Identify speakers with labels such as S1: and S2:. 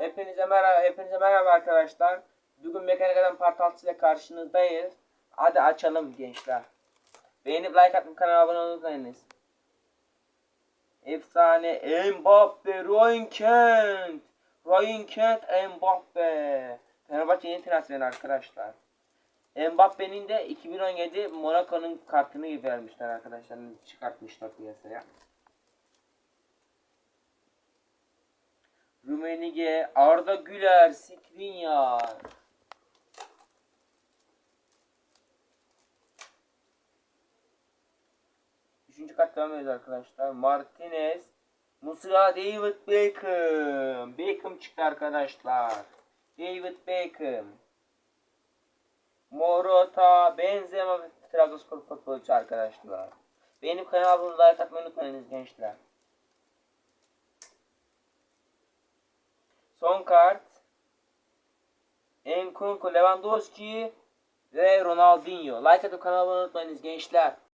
S1: Hepinize merhaba, hepinize merhaba arkadaşlar. Bugün Mekanik Adam Part 6 ile karşınızdayız. Hadi açalım gençler. Beğenip like atmayı kanala abone olmayı unutmayınız. Efsane Mbappe, Ryan Kent. Ryan Kent, Mbappe. Fenerbahçe yeni transfer arkadaşlar. Mbappe'nin de 2017 Monaco'nun kartını vermişler arkadaşlar. Çıkartmışlar piyasaya. Rumenige, Arda Güler, Skriniar. Üçüncü kat devam arkadaşlar. Martinez, Muslera, David Beckham. Beckham çıktı arkadaşlar. David Beckham. Morata, Benzema Trabzonspor futbolcu arkadaşlar. Benim kanalıma like atmayı unutmayınız gençler. Son kart. Nkunku, Lewandowski ve Ronaldinho. Like atıp kanalıma unutmayınız gençler.